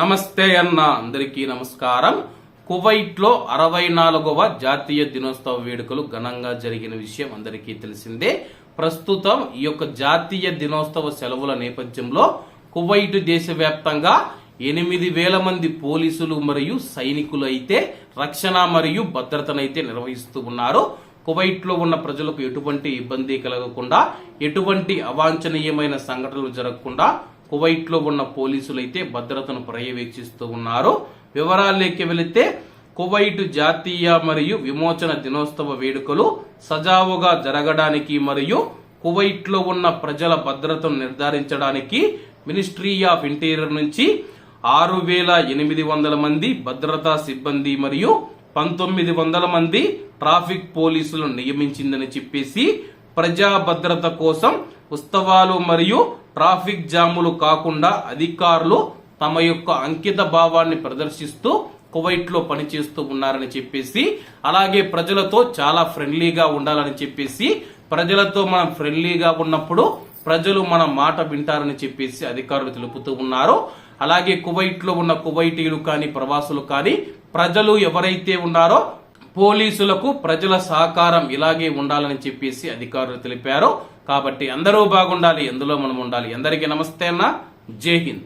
నమస్తే అన్న అందరికీ నమస్కారం. కువైట్లో అరవై నాలుగవ జాతీయ దినోత్సవ వేడుకలు ఘనంగా జరిగిన విషయం అందరికీ తెలిసిందే. ప్రస్తుతం ఈ యొక్క జాతీయ దినోత్సవ సెలవుల నేపథ్యంలో కువైట్ దేశవ్యాప్తంగా ఎనిమిది వేల మంది పోలీసులు మరియు సైనికులు అయితే రక్షణ మరియు భద్రతనైతే నిర్వహిస్తూ ఉన్నారు. కువైట్లో ఉన్న ప్రజలకు ఎటువంటి ఇబ్బంది కలగకుండా ఎటువంటి అవాంఛనీయమైన సంఘటనలు జరగకుండా కువైట్లో ఉన్న పోలీసులైతే భద్రతను పర్యవేక్షిస్తూ ఉన్నారు వివరాల్లోకి వెళితే కువైట్ జాతీయ మరియు విమోచన దినోత్సవ వేడుకలు సజావుగా జరగడానికి మరియు కువైట్లో ఉన్న ప్రజల భద్రతను నిర్ధారించడానికి మినిస్ట్రీ ఆఫ్ ఇంటీరియర్ నుంచి ఆరు వేల ఎనిమిది వందల మంది భద్రతా సిబ్బంది మరియు పంతొమ్మిది వందల మంది ట్రాఫిక్ పోలీసులను నియమించిందని చెప్పేసి ప్రజా భద్రత కోసం ఉత్సవాలు మరియు ట్రాఫిక్ జాములు కాకుండా అధికారులు తమ యొక్క అంకిత భావాన్ని ప్రదర్శిస్తూ కువైట్లో పనిచేస్తూ ఉన్నారని చెప్పేసి అలాగే ప్రజలతో చాలా ఫ్రెండ్లీగా ఉండాలని చెప్పేసి ప్రజలతో మనం ఫ్రెండ్లీగా ఉన్నప్పుడు ప్రజలు మన మాట వింటారని చెప్పేసి అధికారులు తెలుపుతూ ఉన్నారు. అలాగే కువైట్లో ఉన్న కువైటీలు కానీ ప్రవాసులు కానీ ప్రజలు ఎవరైతే ఉన్నారో పోలీసులకు ప్రజల సహకారం ఇలాగే ఉండాలని చెప్పేసి అధికారులు తెలిపారు. కాబట్టి అందరూ బాగుండాలి ఎందులో మనం ఉండాలి. అందరికీ నమస్తే అన్న. జై హింద్.